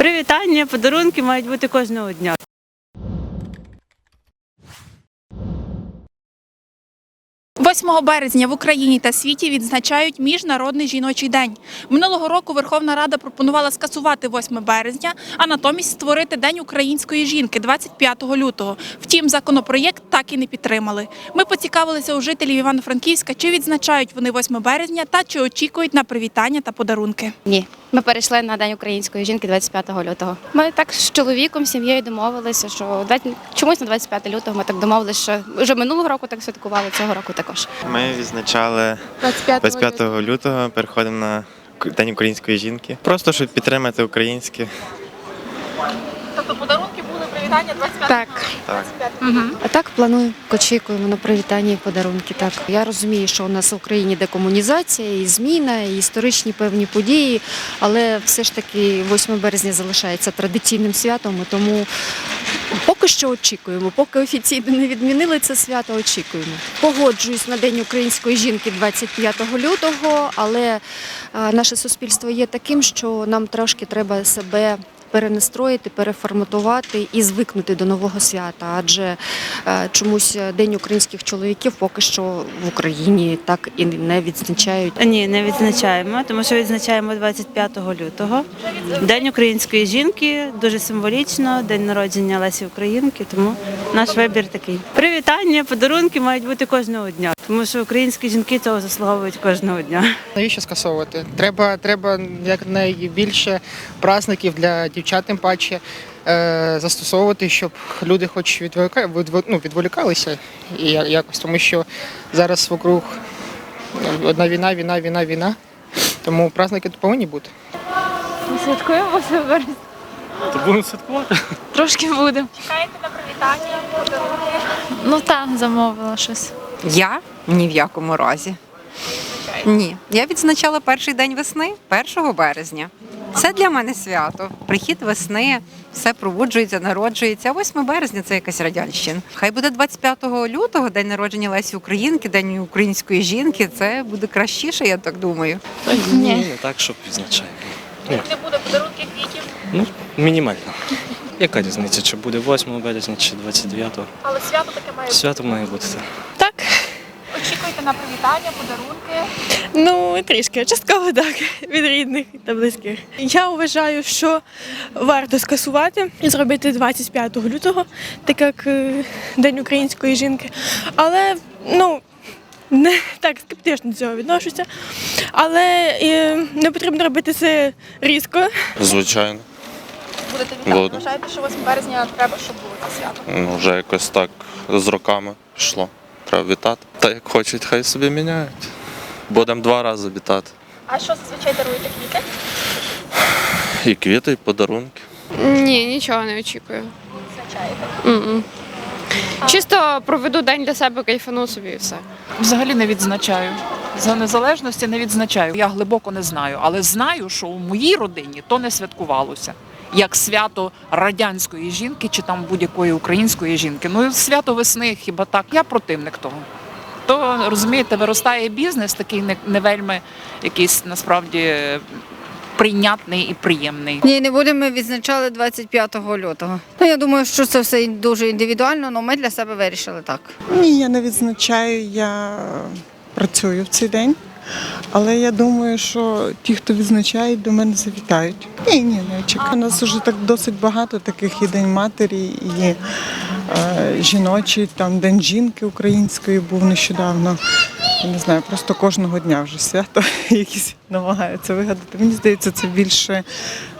Привітання, подарунки мають бути кожного дня. – 8 березня в Україні та світі відзначають Міжнародний жіночий день. Минулого року Верховна Рада пропонувала скасувати 8 березня, а натомість створити День української жінки 25 лютого. Втім, законопроєкт так і не підтримали. Ми поцікавилися у жителів Івано-Франківська, чи відзначають вони 8 березня та чи очікують на привітання та подарунки. Ні, ми перейшли на День української жінки 25 лютого. Ми так з чоловіком, сім'єю домовилися, що дать- чомусь на 25 лютого ми так домовилися, що вже минулого року так святкували, цього року також. Ми відзначали 25 25 лютого, переходимо на День української жінки. Просто щоб підтримати українське. Тобто подарунки були привітання 25 Так. Так. А так планую, очікуємо на привітання і подарунки. Так я розумію, що у нас в Україні декомунізація, і зміна, і історичні певні події, але все ж таки 8 березня залишається традиційним святом, і тому поки що очікуємо. Поки офіційно не відмінили це свято, очікуємо. Погоджуюсь на День української жінки 25 лютого, але наше суспільство є таким, що нам трошки треба себе перенастроїти, переформатувати і звикнути до нового свята. Адже е, чомусь День українських чоловіків поки що в Україні так і не відзначають. Ні, не відзначаємо, тому що відзначаємо 25 лютого. День української жінки дуже символічно, день народження Лесі Українки, тому наш вибір такий. Привітання, подарунки мають бути кожного дня, тому що українські жінки цього заслуговують кожного дня. Навіщо скасовувати? Треба, треба якнайбільше праздників для дівчат, тим паче е, застосовувати, щоб люди хоч ну, відволікалися і якось, тому що зараз вокруг ну, одна війна, війна, війна, війна. Тому праздники тут повинні бути. Святкуємо 8 березня. То будемо святкувати. Трошки будемо. Чекаєте на привітання. Ну так, замовила щось. Я ні в якому разі. Ні. Я відзначала перший день весни, 1 березня. Це для мене свято. Прихід весни, все пробуджується, народжується. 8 березня це якась радянщина. Хай буде 25 лютого, день народження Лесі Українки, день української жінки. Це буде кращіше, я так думаю. Та ні, не так, щоб відзначаємо. Не буде подарунків квітів, Ну, мінімально. Яка різниця, чи буде 8 березня, чи 29-го? але свято таке має. Свято має бути. так. На привітання, подарунки. ну трішки, частково так, від рідних та близьких. Я вважаю, що варто скасувати і зробити 25 лютого, так як е, День української жінки. Але ну. Не так скептично до цього відношуся, але е, не потрібно робити це різко. Звичайно, Будете Буду. вітати. Вважаєте, що 8 березня треба, щоб було це свято? ну, вже якось так з роками пішло. Треба вітати. Та як хочуть, хай собі міняють. Будемо два рази вітати. А що зазвичай даруєте квіти? І квіти, і подарунки. Ні, нічого не очікую. М-м. Чисто проведу день для себе, кайфану собі і все. Взагалі не відзначаю. За незалежності не відзначаю. Я глибоко не знаю, але знаю, що у моїй родині то не святкувалося. Як свято радянської жінки чи там будь-якої української жінки. Ну свято весни, хіба так? Я противник того. То розумієте, виростає бізнес, такий не, не вельми якийсь насправді прийнятний і приємний. Ні, не будемо відзначали 25 лютого. Ну я думаю, що це все дуже індивідуально, але ми для себе вирішили так. Ні, я не відзначаю, я працюю в цей день. Але я думаю, що ті, хто відзначають, до мене завітають. Ні, ні, не очікую. У нас вже так досить багато таких і День матері, і е, жіночий, там День жінки української був нещодавно. Я не знаю, просто кожного дня вже свято якісь намагаються вигадати. Мені здається, це більше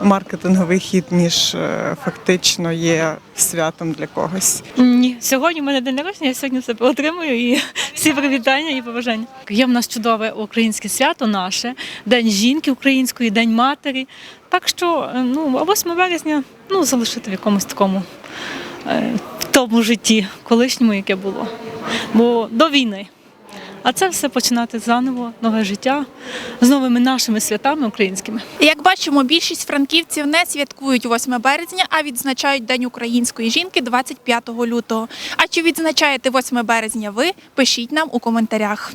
маркетинговий хід, ніж е, фактично є святом для когось. Ні, сьогодні в мене день народження, я сьогодні все отримую і всі привітання і побажання. Є в нас чудове українське свято наше, День жінки української, День матері. Так що, е, ну, 8 березня ну, залишити в якомусь такому е, в тому житті колишньому, яке було. Бо до війни. А це все починати заново, нове життя з новими нашими святами українськими. Як бачимо, більшість франківців не святкують 8 березня, а відзначають День української жінки 25 лютого. А чи відзначаєте 8 березня ви? Пишіть нам у коментарях.